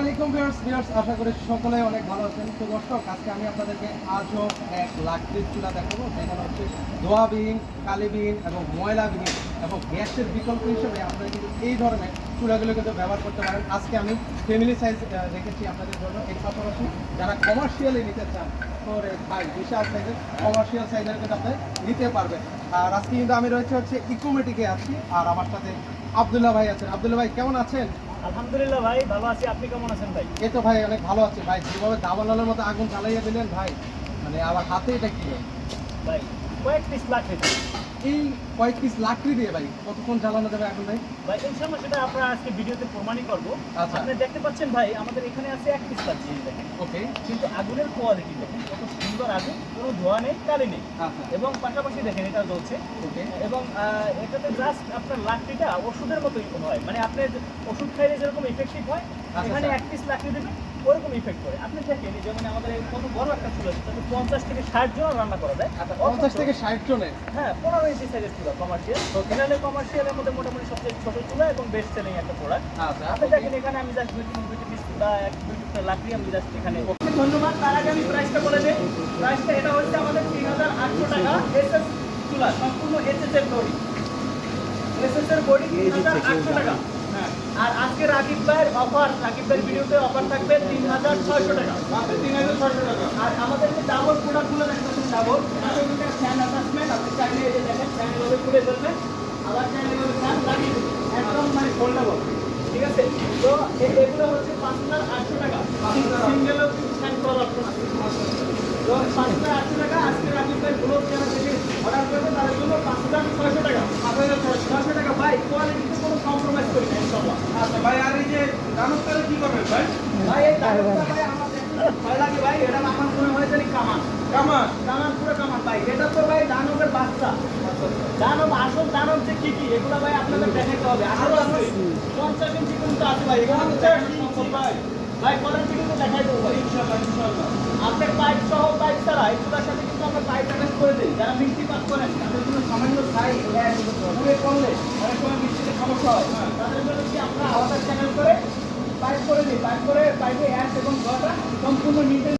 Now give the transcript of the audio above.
আলাইকুম viewers viewers আশা করি সকলে অনেক ভালো আছেন। তো দর্শক, আজকে আমি আপনাদেরকে আজও এক লাকড়ির চুলা দেখাবো। যেখানে হচ্ছে ধোয়াবিহীন কালিবিহীন এবং ময়লাবিহীন এবং গ্যাসের বিকল্প হিসেবে আপনারা কিন্তু এই ধরনের চুলাগুলো কিন্তু ব্যবহার করতে পারেন। আজকে আমি ফ্যামিলি সাইজ রেখেছি আপনাদের জন্য। এর পাশাপাশি যারা কমার্শিয়ালি নিতে চান করে ভাই, বিশাল সাইজের কমার্শিয়াল সাইজের কিন্তু আপনি নিতে পারবেন। আর আজকে কিন্তু আমি রয়েছে হচ্ছে ইকোমেটিকে আছি। আর আমার সাথে আবদুল্লাহ ভাই আছেন। আবদুল্লাহ ভাই, কেমন আছেন? আলহামদুলিল্লাহ ভাই ভালো আছি। আপনি কেমন আছেন ভাই? এই তো ভাই অনেক ভালো আছি ভাই। যেভাবে দাবানলের মতো আগুন চালাইয়া দিলেন ভাই মানে আবার হাতে এটা কি? ভাই কয়েক পিস লাগবে এই কয়েক পিস লাকড়ি দিয়ে ভাই কতক্ষণ জ্বালানো যাবে আগুন ভাই? ভাই এই সময় সেটা আমরা আজকে ভিডিওতে প্রমাণই করব। আচ্ছা। আপনি দেখতে পাচ্ছেন ভাই আমাদের এখানে আছে এক পিস পাচ্ছি দেখেন। ওকে কিন্তু আগুনের কোয়ালিটি দেখেন কত সুন্দর আগুন কোনো ধোয়া নেই কালি নেই। আচ্ছা। এবং পাশাপাশি দেখেন এটা জ্বলছে। ওকে এবং এটাতে জাস্ট আপনার লাকড়িটা ওষুধের মতোই হয়। মানে আপনি যে ওষুধ খাইলে যেরকম ইফেক্টিভ হয় আচ্ছা, এখানে। এক পিস লাকড়ি দেবেন ওরকম ইফেক্ট করে। আপনি দেখেন যেমন আমাদের এই কত বড় একটা চুলা তাতে পঞ্চাশ থেকে ষাট জন রান্না করা যায়। আচ্ছা পঞ্চাশ থেকে ষাট জনের? হ্যাঁ পনেরো ইঞ্চি সাইজের চুলা কমার্শিয়াল. এখানে কমার্শিয়ালের মধ্যে মোটামুটি সবচেয়ে ছোট চুলা এবং বেস্ট সেলিং একটা প্রোডাক্ট আচ্ছা। আপনি দেখেন এখানে আমি জাস্ট দুই তিন দুইটি পিস বা এক দুই টুকরা লাকড়ি আমি জাস্ট এখানে ধন্যবাদ। তার আগে আমি প্রাইসটা বলে দিই। প্রাইসটা এটা হচ্ছে আমাদের তিন হাজার আটশো টাকা এসএস চুলা সম্পূর্ণ এসএস এর বডি এসএস এর বডি তিন হাজার আটশো টাকা। আর আজকে রাকিব ভাইয়ের অফার রাকিব ভাইয়ের ভিডিওতে অফার থাকবে তিন হাজার ছয়শো টাকা। তিন হাজার ছয়শো টাকা। আর আমাদের যে ডাবল প্রোডাক্টগুলো দেখতেছেন ডাবল ফ্যান অ্যাটাচমেন্ট আপনি চাইলে এই যে দেখেন ফ্যান এভাবে খুলে ফেলবেন আবার চাইলে এভাবে ফ্যান লাগিয়ে একদম মানে ফোল্ডেবল ঠিক আছে? তো এগুলো হচ্ছে পাঁচ হাজার আটশো টাকা। সিঙ্গেল ফ্যান করার অপশন আছে তো পাঁচ হাজার আটশো টাকা আজকে রাকিব ভাই ব্লগ যারা থেকে অর্ডার করবে তাদের জন্য পাঁচ হাজার ছয়শো টাকা পাঁচ হাজার ছয়শো টাকা ভাই কোয়ালিটিতে কোনো কম্প্রোমাইজ করি না ইনশাল্লাহ আচ্ছা ভাই আর এই যে দানবকারে কি করবেন ভাই ভাই এই দামটা ভাই আমার দেখতে ভয় লাগে ভাই এটা আমার মনে হয় জানি কামান কামান দানব আসল দানব যে কি কি এগুলো ভাই আপনাদের দেখাতে হবে আরও আছে পঞ্চাশ ইঞ্চি কিন্তু আছে ভাই এখানে ভাই ভাই কলার ভিডিওতে দেখাই দেবো ভাই ইনশাআল্লাহ ইনশাআল্লাহ আপনার পাইপ সহ ছাড়া এগুলোর সাথে কিন্তু আমরা পাইপ অ্যাটাচ করে দিই যারা মিষ্টি পাক করেন তাদের জন্য সামান্য পুড়ে করলে অনেক সময় মিষ্টিতে সমস্যা হয় তাদের জন্য কি আমরা আলাদা চ্যানেল করে পাইপ করে পাইপ অ্যাশ এবং জলটা সম্পূর্ণ নিতে